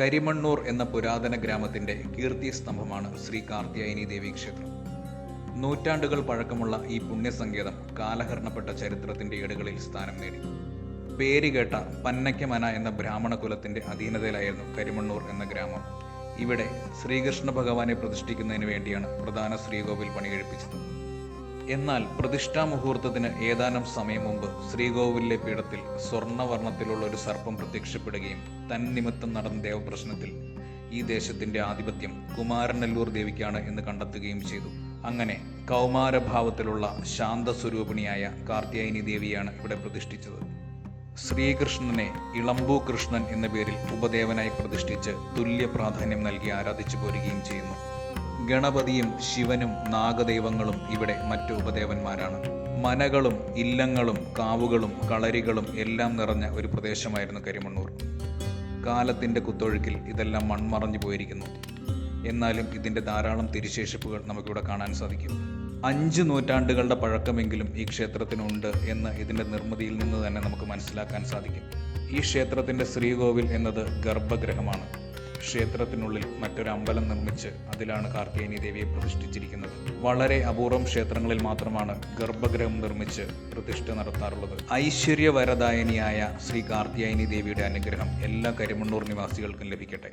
കരിമണ്ണൂർ എന്ന പുരാതന ഗ്രാമത്തിന്റെ കീർത്തി സ്തംഭമാണ് ശ്രീ കാർത്യായനി ദേവി ക്ഷേത്രം. നൂറ്റാണ്ടുകൾ പഴക്കമുള്ള ഈ പുണ്യസങ്കേതം കാലഹരണപ്പെട്ട ചരിത്രത്തിന്റെ ഏടുകളിൽ സ്ഥാനം നേടി. പേരുകേട്ട പന്നയ്ക്കമന എന്ന ബ്രാഹ്മണ കുലത്തിന്റെ അധീനതയിലായിരുന്നു കരിമണ്ണൂർ എന്ന ഗ്രാമം. ഇവിടെ ശ്രീകൃഷ്ണ ഭഗവാനെ പ്രതിഷ്ഠിക്കുന്നതിന് വേണ്ടിയാണ് പ്രധാന ശ്രീകോവിൽ പണികഴിപ്പിച്ചത് എന്നാൽ പ്രതിഷ്ഠാ മുഹൂർത്തത്തിന് ഏതാനും സമയം മുമ്പ് ശ്രീകോവിലിലെ പീഠത്തിൽ സ്വർണവർണത്തിലുള്ള ഒരു സർപ്പം പ്രത്യക്ഷപ്പെടുകയും തന്നിമിത്തം നടന്ന ദേവപ്രശ്നത്തിൽ ഈ ദേശത്തിന്റെ ആധിപത്യം കുമാരനെല്ലൂർ ദേവിക്കാണ് എന്ന് കണ്ടെത്തുകയും ചെയ്തു. അങ്ങനെ കൗമാരഭാവത്തിലുള്ള ശാന്തസ്വരൂപിണിയായ കാർത്യായനി ദേവിയാണ് ഇവിടെ പ്രതിഷ്ഠിച്ചത്. ശ്രീകൃഷ്ണനെ ഇളമ്പൂ കൃഷ്ണൻ എന്ന പേരിൽ ഉപദേവനായി പ്രതിഷ്ഠിച്ച് തുല്യ പ്രാധാന്യം നൽകി ആരാധിച്ചു പോരുകയും ചെയ്യുന്നു. ഗണപതിയും ശിവനും നാഗദൈവങ്ങളും ഇവിടെ മറ്റു ഉപദേവന്മാരാണ്. മനകളും ഇല്ലങ്ങളും കാവുകളും കളരികളും എല്ലാം നിറഞ്ഞ ഒരു പ്രദേശമായിരുന്നു കരിമണ്ണൂർ. കാലത്തിന്റെ കുത്തൊഴുക്കിൽ ഇതെല്ലാം മൺമറഞ്ഞു പോയിരിക്കുന്നു. എന്നാലും ഇതിന്റെ ധാരാളം തിരിശേഷിപ്പുകൾ നമുക്കിവിടെ കാണാൻ സാധിക്കും. അഞ്ച് നൂറ്റാണ്ടുകളുടെ പഴക്കമെങ്കിലും ഈ ക്ഷേത്രത്തിനുണ്ട് എന്ന് ഇതിന്റെ നിർമ്മിതിയിൽ നിന്ന് തന്നെ നമുക്ക് മനസ്സിലാക്കാൻ സാധിക്കും. ഈ ക്ഷേത്രത്തിന്റെ ശ്രീകോവിൽ എന്നത് ഗർഭഗൃഹമാണ് ക്ഷേത്രത്തിനുള്ളിൽ മറ്റൊരു അമ്പലം നിർമ്മിച്ച് അതിലാണ് കാർത്തികേയനി ദേവിയെ പ്രതിഷ്ഠിച്ചിരിക്കുന്നത്. വളരെ അപൂർവം ക്ഷേത്രങ്ങളിൽ മാത്രമാണ് ഗർഭഗൃഹം നിർമ്മിച്ച് പ്രതിഷ്ഠ നടത്താറുള്ളത്. ഐശ്വര്യവരദായനിയായ ശ്രീ കാർത്തിയായനി ദേവിയുടെ അനുഗ്രഹം എല്ലാ കരിമണ്ണൂർ നിവാസികൾക്കും ലഭിക്കട്ടെ.